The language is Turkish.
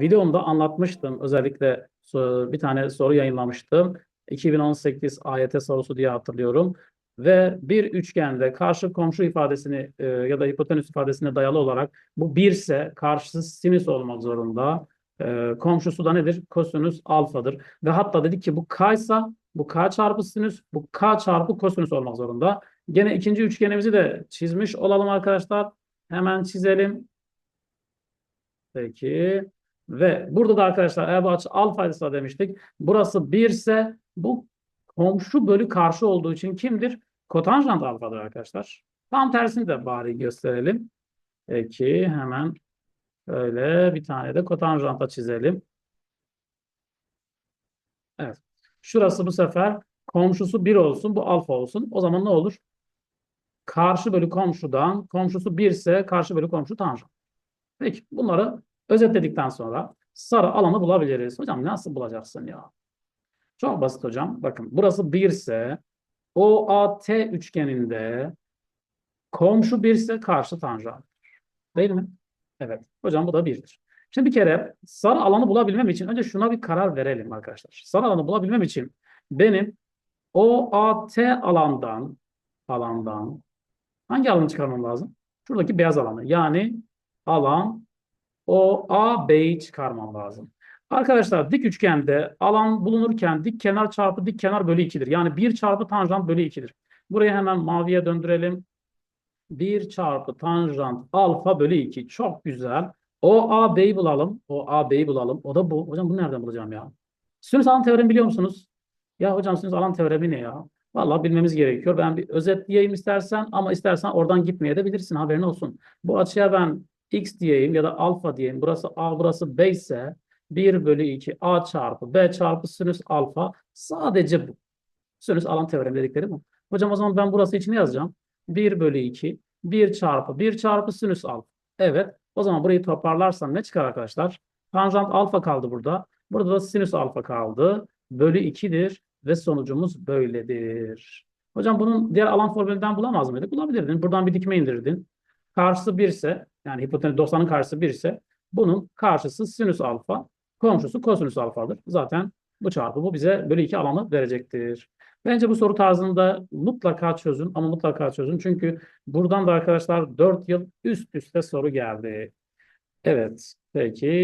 videomda anlatmıştım. Özellikle so- bir tane soru yayınlamıştım. 2018 AYT sorusu diye hatırlıyorum. Ve bir üçgende karşı komşu ifadesini e, ya da hipotenüs ifadesine dayalı olarak bu 1 ise karşısı sinüs olmak zorunda. E, komşusu da nedir? Kosinüs alfadır. Ve hatta dedik ki bu k ise bu k çarpı sinüs, bu k çarpı kosinüs olmak zorunda. Gene ikinci üçgenimizi de çizmiş olalım arkadaşlar. Hemen çizelim. Peki. Ve burada da arkadaşlar eğer bu açı alfaysa demiştik. Burası 1 ise bu komşu bölü karşı olduğu için kimdir? Kotanjant alfadır arkadaşlar. Tam tersini de bari gösterelim. Peki hemen öyle bir tane de kotanjanta çizelim. Evet. Şurası bu sefer komşusu 1 olsun. Bu alfa olsun. O zaman ne olur? Karşı bölü komşudan komşusu 1 ise karşı bölü komşu tanjant. Peki bunları özetledikten sonra sarı alanı bulabiliriz. Hocam nasıl bulacaksın ya? Çok basit hocam. Bakın burası 1 ise OAT üçgeninde komşu 1 ise karşı tanjant. Değil mi? Evet. Hocam bu da 1'dir. Şimdi bir kere sarı alanı bulabilmem için önce şuna bir karar verelim arkadaşlar. Sarı alanı bulabilmem için benim OAT alandan alandan hangi alanı çıkarmam lazım? Şuradaki beyaz alanı. Yani alan OAB'yi çıkarmam lazım. Arkadaşlar dik üçgende alan bulunurken dik kenar çarpı dik kenar bölü 2'dir. Yani 1 çarpı tanjant bölü 2'dir. Burayı hemen maviye döndürelim. 1 çarpı tanjant alfa bölü 2. Çok güzel. OAB'yi bulalım. OAB'yi bulalım. O da bu. Hocam bunu nereden bulacağım ya? Sinüs alan teoremi biliyor musunuz? Ya hocam sinüs alan teoremi ne ya? Vallahi bilmemiz gerekiyor. Ben bir özetleyeyim istersen ama istersen oradan gitmeye de bilirsin. Haberin olsun. Bu açıya ben x diyeyim ya da alfa diyeyim. Burası a, burası b ise 1 bölü 2 a çarpı b çarpı sinüs alfa sadece bu. Sinüs alan teoremi dedikleri bu. Hocam o zaman ben burası için ne yazacağım? 1 bölü 2 1 çarpı 1 çarpı sinüs alfa. Evet. O zaman burayı toparlarsam ne çıkar arkadaşlar? Tanjant alfa kaldı burada. Burada da sinüs alfa kaldı. Bölü 2'dir ve sonucumuz böyledir. Hocam bunun diğer alan formülünden bulamaz mıydık? Bulabilirdin. Buradan bir dikme indirdin. Karşısı 1 ise yani hipotenüs 90'ın karşısı 1 ise bunun karşısı sinüs alfa, komşusu kosinüs alfadır. Zaten bu çarpı bu bize bölü 2 alanı verecektir. Bence bu soru tarzında mutlaka çözün ama mutlaka çözün. Çünkü buradan da arkadaşlar 4 yıl üst üste soru geldi. Evet, peki.